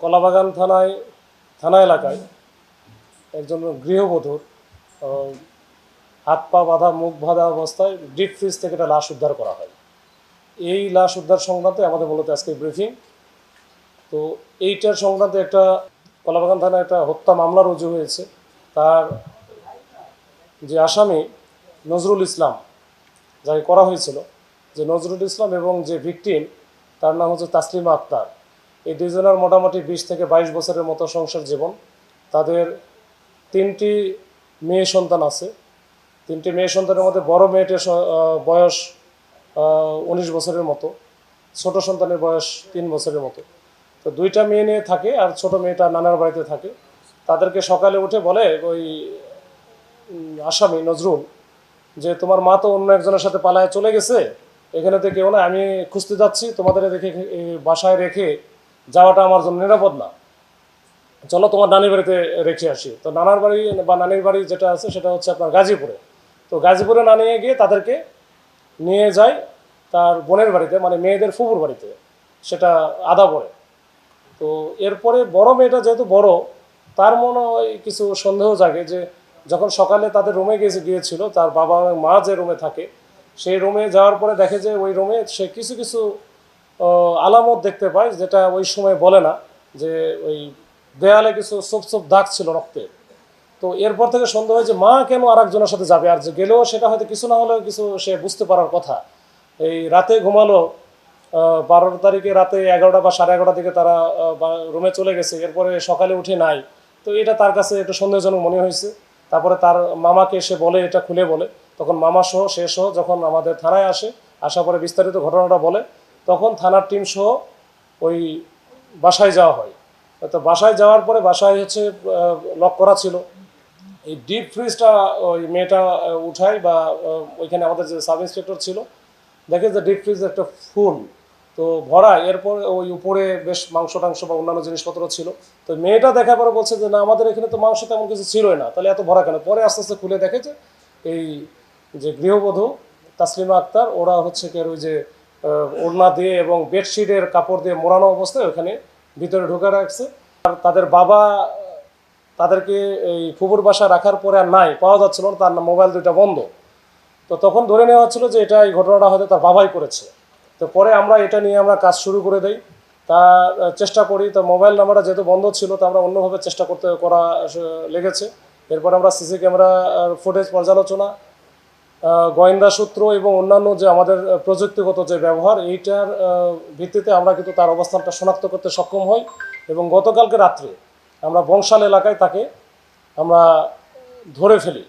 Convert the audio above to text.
কলাবাগান থানায়, থানা এলাকায় একজন গৃহবধূর হাত পা বাঁধা, মুখ বাঁধা অবস্থায় ডিপ ফ্রিজ থেকে একটা লাশ উদ্ধার করা হয়। এই লাশ উদ্ধার সংক্রান্তে আমাদের মূলত আজকে ব্রিফিং। তো এইটার সংক্রান্তে একটা কলাবাগান থানায় একটা হত্যা মামলা রুজু হয়েছে। তার যে আসামি নজরুল ইসলাম, যাকে করা হয়েছিল, যে নজরুল ইসলাম এবং যে ভিকটিম, তার নাম হচ্ছে তাসলিমা আক্তার। এই দুজনের মোটামুটি বিশ থেকে বাইশ বছরের মতো সংসার জীবন। তাদের তিনটি মেয়ে সন্তান আছে। তিনটি মেয়ে সন্তানের মধ্যে বড় মেয়েটির বয়স উনিশ বছরের মতো। ছোট সন্তানের বয়স তিন বছরের মতো। তো দুইটা মেয়ে নিয়ে থাকে আর ছোট মেয়েটা নানার বাড়িতে থাকে। তাদেরকে সকালে উঠে বলে ওই আসামি নজরুল যে, তোমার মা তো অন্য একজনের সাথে পালায় চলে গেছে। এখানে তো কেউ না আমি খুঁজতে যাচ্ছি। তোমাদের দেখে বাসায় রেখে যাওয়াটা আমার জন্য নিরাপদ না। চলো তোমার নানির বাড়িতে রেখে আসি। তো নানার বাড়ি বা নানির বাড়ি যেটা আছে সেটা হচ্ছে আপনার গাজীপুরে। তো গাজীপুরে না নিয়ে গিয়ে তাদেরকে নিয়ে যায় তার বোনের বাড়িতে মানে মেয়েদের ফুপুর বাড়িতে। সেটা আদা পড়ে তো এরপরে বড় মেয়েটা যেহেতু বড়, তার মনে হয় কিছু সন্দেহ জাগে যে যখন সকালে তাদের রুমে গিয়ে গিয়েছিল, তার বাবা মা যে রুমে থাকে, সেই রুমে যাওয়ার পরে দেখে যে ওই রুমে সে কিছু কিছু আলামত দেখতে পাই, যেটা ওই সময় বলে না, যে ওই দেয়ালে কিছু সোপ সোপ দাগ ছিল রক্তে। তো এরপর থেকে সন্দেহ হয় যে মা কেন আর একজনের সাথে যাবে? আর যে গেলেও সেটা হয়তো কিছু না হলেও কিছু সে বুঝতে পারার কথা। এই রাতে ঘুমালো বারো তারিখে রাতে এগারোটা বা সাড়ে এগারোটা দিকে তারা রুমে চলে গেছে। এরপরে সকালে উঠে নাই। তো এটা তার কাছে একটু সন্দেহজনক মনে হয়েছে। তারপরে তার মামাকে সে বলে, এটা খুলে বলে। তখন মামা সহ, সে সহ যখন আমাদের থানায় আসে, আসার পরে বিস্তারিত ঘটনাটা বলে। তখন থানার টিম সহ ওই বাসায় যাওয়া হয়। তো বাসায় যাওয়ার পরে বাসায় হচ্ছে লক করা ছিল। এই ডিপ ফ্রিজটা ওই মেয়েটা উঠায় বা ওইখানে আমাদের যে সাব ইন্সপেক্টর ছিল, দেখে যে ডিপ ফ্রিজ একটা ফুল। তো ভরা, এরপর ওই উপরে বেশ মাংস টাংস বা অন্যান্য জিনিসপত্র ছিল। তো মেয়েটা দেখার পরে বলছে যে, না, আমাদের এখানে তো মাংস তেমন কিছু ছিলই না। তাহলে এত ভরা কেন? পরে আস্তে আস্তে খুলে দেখে যে, এই যে গৃহবধূ তাসলিমা আক্তার, ওরা হচ্ছে কি ওই যে ওড়না দিয়ে এবং বেডশিটের কাপড় দিয়ে মোড়ানো অবস্থায় ওখানে ভিতরে ঢুকে রাখছে। আর তাদের বাবা, তাদেরকে এই ফুবুর বাসা রাখার পরে আর নাই, পাওয়া যাচ্ছিল না, তার মোবাইল দুইটা বন্ধ। তো তখন ধরে নেওয়া হচ্ছিল যে এটা এই ঘটনাটা হয়তো তার বাবাই করেছে। তো পরে আমরা এটা নিয়ে আমরা কাজ শুরু করে দেই। তা চেষ্টা করি, তো মোবাইল নাম্বারটা যেহেতু বন্ধ ছিল, তো আমরা অন্যভাবে চেষ্টা করতে করা লেগেছে। এরপর আমরা সিসি ক্যামেরা ফুটেজ পর্যালোচনা গোয়েন্দা সূত্র এবং অন্যান্য যে আমাদের প্রযুক্তিগত যে ব্যবহার, এইটার ভিত্তিতে আমরা কিন্তু তার অবস্থানটা শনাক্ত করতে সক্ষম হই এবং গতকালকে রাত্রে আমরা বংশাল এলাকায় তাকে আমরা ধরে ফেলি।